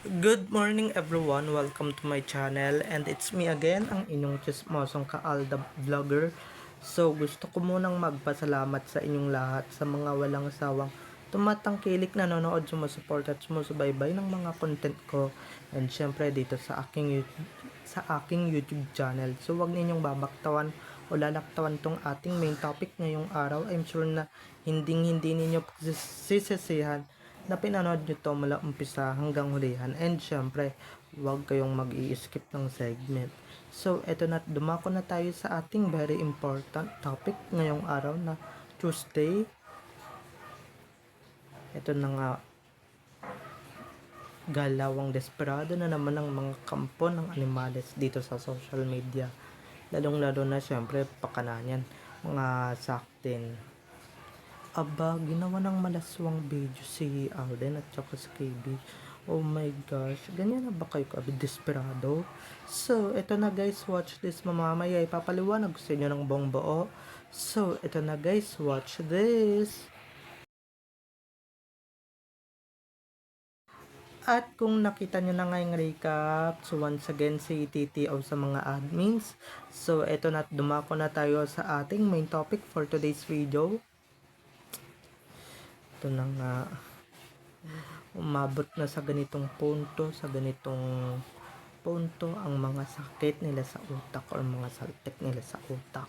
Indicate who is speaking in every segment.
Speaker 1: Good morning everyone, welcome to my channel and it's me again, ang inyong chismosong kaalda vlogger. So gusto ko munang magpasalamat sa inyong lahat sa mga walang sawang tumatangkilik nanonood, sumusuport at sumusubaybay ng mga content ko and syempre dito sa aking YouTube, sa aking YouTube channel. So wag ninyong babaktawan o lalaktawan tong ating main topic ngayong araw. I'm sure na hindi hindi ninyo sisisihan na pinanood nyo to mula umpisa hanggang hulihan. And syempre, huwag kayong mag skip ng segment. So, eto na, dumako na tayo sa ating very important topic ngayong araw na Tuesday. Ito na nga, galawang desperado na naman ang mga kampo ng animales dito sa social media. Lalong-lalo na syempre pakananan, mga saktin, Aba, ginawa ng malaswang video si Alden at saka si KB. Oh my gosh, ganyan na ba kayo kabi desperado? So, ito na guys, watch this mamamaya. Ipapaliwanag sa inyo ng buong buo. So, ito na guys, watch this. At kung nakita nyo na ngayong recap, so once again si TTO sa mga admins. So, ito na, dumako na tayo sa ating main topic for today's video ito na nga. Umabot na sa ganitong punto sa ganitong punto ang mga sakit nila sa utak or mga saltik nila sa utak.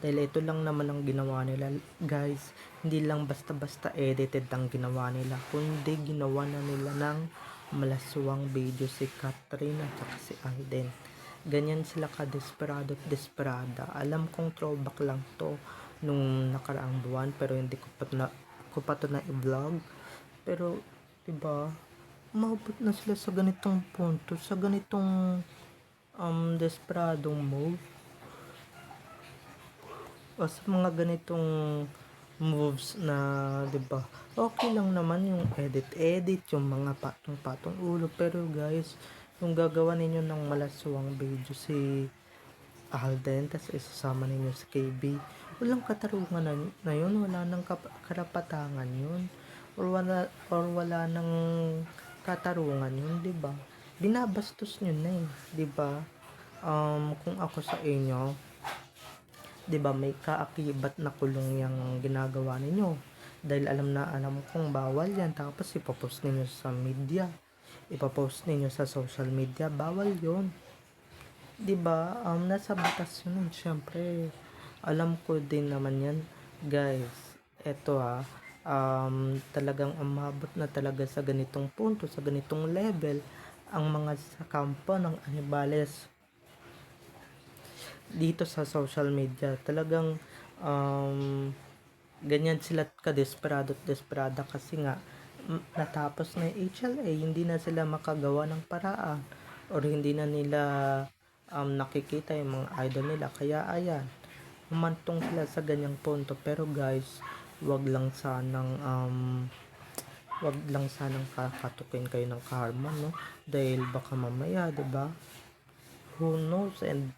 Speaker 1: Dahil ito lang naman ang ginawa nila guys. Hindi lang basta basta edited ang ginawa nila kundi ginawa na nila ng malaswang video si Catherine at saka si Aiden ganyan sila ka desperado at desperada. Alam kong throwback lang to nung nakaraang buwan pero hindi ko pa na ko pa to na i-vlog pero 'di ba umabot na sila sa ganitong punto sa ganitong um desperadong move. O sa mga ganitong moves na 'di ba okay lang naman yung edit edit yung mga patong patong ulo. Pero guys yung gagawa ninyo ng malaswang video si Alden tas isasama ninyo si KB walang katarungan na, na yun, wala nang karapatangan yun, or wala, or wala nang katarungan yun, di ba? Binabastos nyo na eh, di ba? Um, kung ako sa inyo, di ba may kaakibat na kulong yung ginagawa ninyo. Dahil alam na alam kong bawal yan. Tapos ipopost ninyo sa media. Ipopost ninyo sa social media. Bawal yon 'di ba? Um nasa batas yun. Syempre alam ko din naman yan guys. Eto ha um, talagang umabot na talaga sa ganitong punto sa ganitong level ang mga sa ng Anibales. Dito sa social media talagang um, ganyan sila ka-desperado at desperada kasi nga natapos na yung HLA hindi na sila makagawa ng paraan or hindi na nila um, nakikita yung mga idol nila. Kaya ayan humantong sila sa ganyang punto. Pero guys wag lang sanang um, wag lang sanang kakatukin kayo ng karma no? Dahil baka mamaya 'di ba? Who knows? And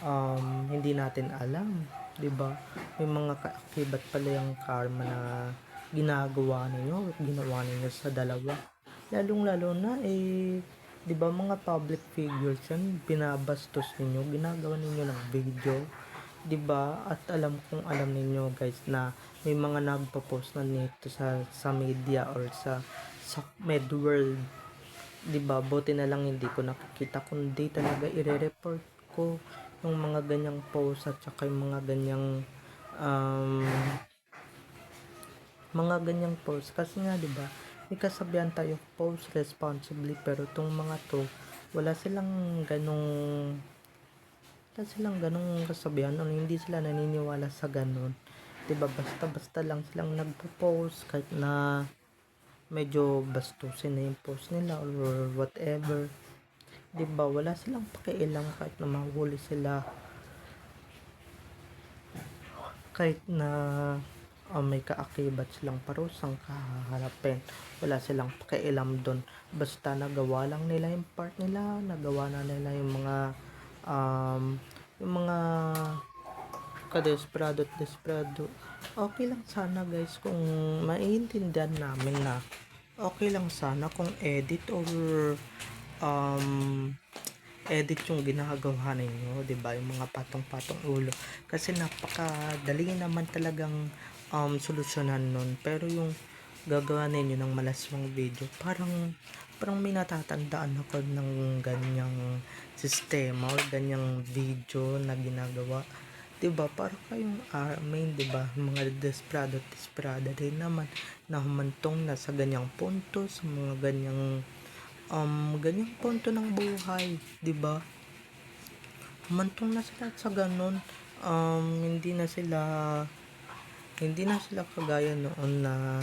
Speaker 1: um, hindi natin alam 'di ba? May mga kaakibat pala yung karma na ginagawa ninyo at ginawa ninyo sa dalawa. Lalong lalo na eh 'di ba mga public figures yan binabastos ninyo ginagawa ninyo ng video 'di ba? At alam kong alam ninyo guys na may mga nagpo-post na nito sa sa media or sa sa med world. 'Di ba? Buti na lang hindi ko nakikita kundi talaga ire-report ko yung mga ganyang post at saka yung mga ganyang um, mga ganyang post kasi nga 'di ba? May kasabihan tayo post responsibly pero tong mga to wala silang ganong wala silang ganong kasabihan o hindi sila naniniwala sa ganon. Diba basta basta lang silang nagpo-post kahit na medyo bastusin na yung post nila or whatever. Diba wala silang pakialam kahit na mahuli sila kahit na uh, may kaakibat silang parusang kaharapin. Wala silang pakialam doon. Basta nagawa lang nila yung part nila, nagawa na nila yung mga um, yung mga kadesperado at desperado okay lang sana guys kung maiintindihan namin na okay lang sana kung edit or um, edit yung ginagawa ninyo, 'di ba? Yung mga patong-patong ulo. Kasi napakadali naman talagang um, solusyonan nun. Pero yung gagawa ninyo ng malaswang video, parang parang may natatandaan ako ng ganyang sistema or ganyang video na ginagawa. 'Di ba? Para kayong armin, 'di ba? Mga desperado, desperada din naman na humantong na sa ganyang punto, sa mga ganyang um, ganyang punto ng buhay, 'di ba? Humantong na sila sa ganun. Um, hindi na sila hindi na sila kagaya noon na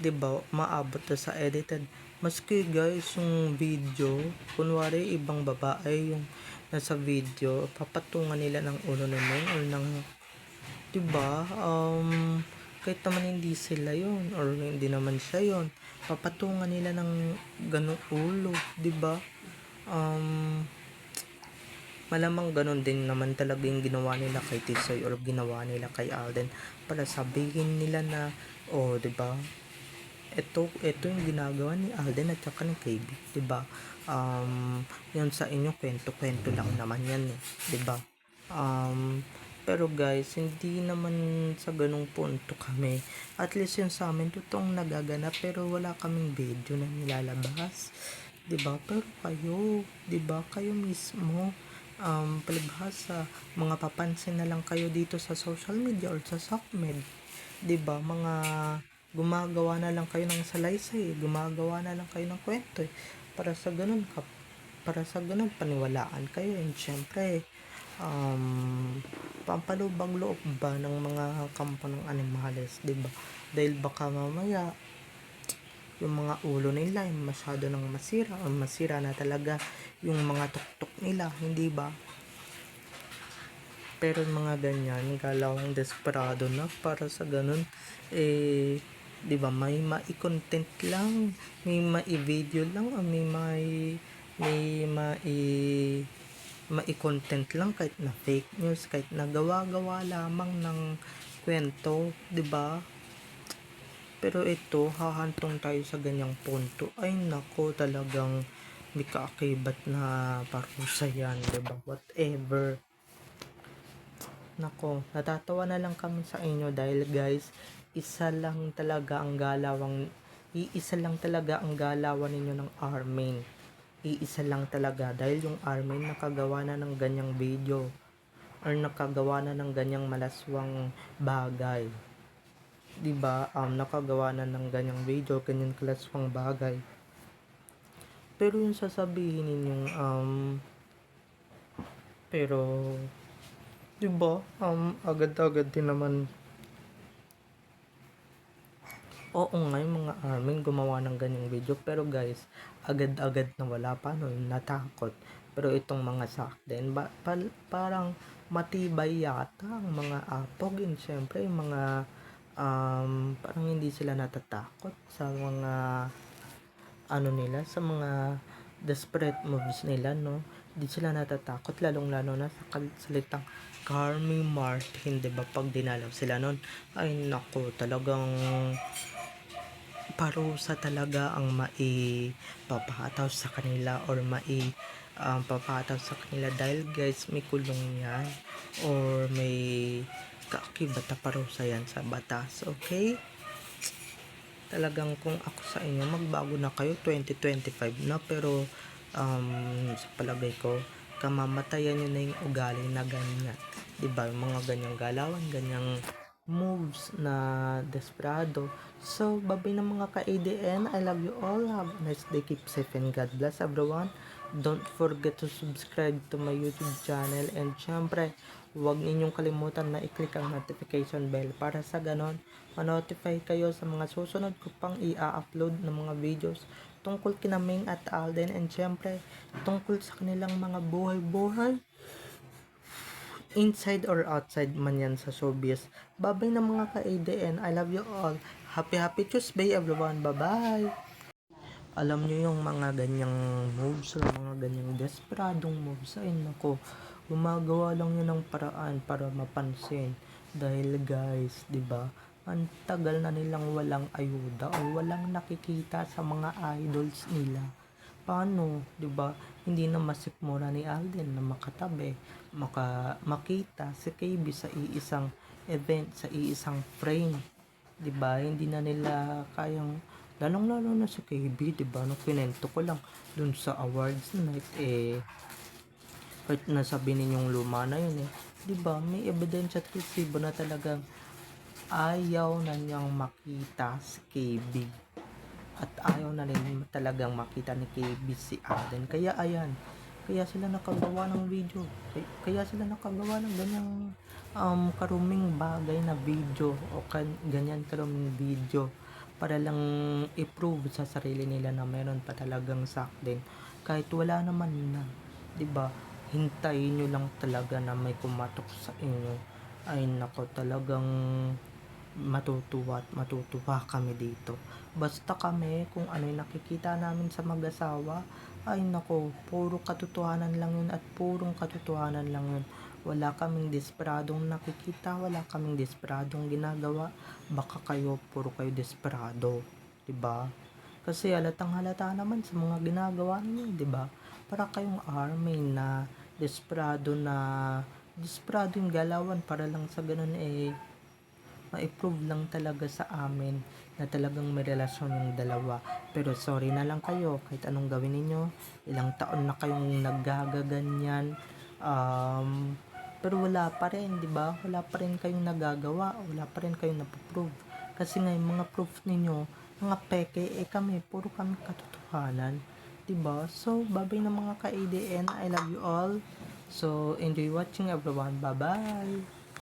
Speaker 1: 'di ba, maabot na sa edited. Maski guys, yung video, kunwari ibang babae yung nasa video, papatungan nila ng ulo naman or ng 'di ba? Um, kahit naman hindi sila yon or hindi naman siya yon papatungan nila ng ganong ulo 'di ba um malamang ganon din naman talaga yung ginawa nila kay Tisoy or ginawa nila kay Alden para sabihin nila na oh 'di ba ito ito yung ginagawa ni Alden at saka ni KB ba um yun sa inyo kwento-kwento lang naman yan eh ba um pero guys, hindi naman sa ganung punto kami. At least yun sa amin, totoong nagaganap pero wala kaming video na nilalabas. ba Pero kayo, ba Kayo mismo, um, palibhasa, mga papansin na lang kayo dito sa social media or sa SOCMED. ba Mga gumagawa na lang kayo ng salaysay, gumagawa na lang kayo ng kwento. Eh. Para sa ganun, para sa ganun, paniwalaan kayo. And syempre, um, pampalubang loob ba ng mga kampo ng animales, ba? Dahil baka mamaya yung mga ulo nila ay masyado nang masira o masira na talaga yung mga tuktok nila, hindi ba? Pero yung mga ganyan, galawang desperado na para sa ganun, eh, di ba, may mai-content lang, may mai-video lang, may mai, may mai, mai-content lang kahit na fake news, kahit na gawa-gawa lamang ng kwento, 'di ba? Pero ito, hahantong tayo sa ganyang punto. Ay nako, talagang may kaakibat na parusa yan, ba? Whatever. Nako, natatawa na lang kami sa inyo dahil guys, isa lang talaga ang galawang iisa lang talaga ang galawan ninyo ng Armin iisa lang talaga dahil yung Armin nakagawa na ng ganyang video or nakagawa na ng ganyang malaswang bagay. 'Di ba? Um nakagawa na ng ganyang video, ganyang kalaswang bagay. Pero yung sasabihin ninyong um pero 'di ba? Um agad-agad din naman Oo nga yung mga armin gumawa ng ganyang video pero guys agad-agad na wala pa no? Natakot. Pero itong mga sak din ba, pa, parang matibay yata ang mga apog and syempre yung mga um, parang hindi sila natatakot sa mga ano nila sa mga desperate moves nila no? Hindi sila natatakot lalong lalo na sa salitang Carmi Martin 'di ba? Pag dinalaw sila noon ay nako talagang parusa talaga ang maipapataw sa kanila or mai um, papataw sa kanila. Dahil guys may kulong yan or may kaakibat na parusa yan sa batas okay? Talagang kung ako sa inyo magbago na kayo 2025 na pero um, sa palagay ko kamamatayan nyo na yung ugali na ganyan. Diba? Yung mga ganyang galawan ganyang moves na desperado. So, babay ng mga ka-ADN. I love you all. Have a nice day. Keep safe and God bless everyone. Don't forget to subscribe to my YouTube channel. And syempre, huwag ninyong kalimutan na i-click ang notification bell para sa ganon, ma-notify kayo sa mga susunod ko pang i-upload ng mga videos tungkol kina Ming at Alden and syempre tungkol sa kanilang mga buhay-buhay inside or outside man yan sa showbiz. Babay na mga ka-ADN. I love you all. Happy happy Tuesday everyone. Bye-bye. Alam nyo yung mga ganyang moves mga ganyang desperadong moves. Ay nako, gumagawa lang yun ng paraan para mapansin. Dahil guys, 'di ba? ang tagal na nilang walang ayuda o walang nakikita sa mga idols nila. Paano, 'di ba? Hindi na masikmura ni Alden na makatabi, maka makita si KB sa iisang event, sa iisang frame. 'Di ba? Hindi na nila kayang lalong lalo na si KB, 'di ba? Nung kinento ko lang dun sa awards night eh kahit nasabi ninyong luma na yun eh, 'di ba? May ebidensya at resibo na talagang ayaw na niyang makita si KB. At ayaw na rin talagang makita ni KB si Alden. Kaya ayan, kaya sila nakagawa ng video. Kaya, sila nakagawa ng ganyang um, karuming bagay na video o kan, ganyan karuming video para lang i-prove sa sarili nila na meron pa talagang sak din. Kahit wala naman na, 'di ba? Hintayin nyo lang talaga na may kumatok sa inyo. Ay nako, talagang matutuwa at matutuwa kami dito. Basta kami, kung ano yung nakikita namin sa mag-asawa, ay nako, puro katotohanan lang yun at purong katotohanan lang yun. Wala kaming desperadong nakikita, wala kaming desperadong ginagawa. Baka kayo, puro kayo desperado. 'di ba? Kasi halatang halata naman sa mga ginagawa niyo, ba? Para kayong army na desperado na desperado yung galawan para lang sa ganun eh ma-prove lang talaga sa amin na talagang may relasyon yung dalawa. Pero sorry na lang kayo, kahit anong gawin ninyo, ilang taon na kayong naggagaganyan, um, pero wala pa rin, di ba? Wala pa rin kayong nagagawa, wala pa rin kayong napoprove. Kasi nga yung mga proof ninyo, mga peke, eh kami, puro kami katotohanan. di ba? So, babay na mga ka-ADN. I love you all. So, enjoy watching everyone. Bye-bye!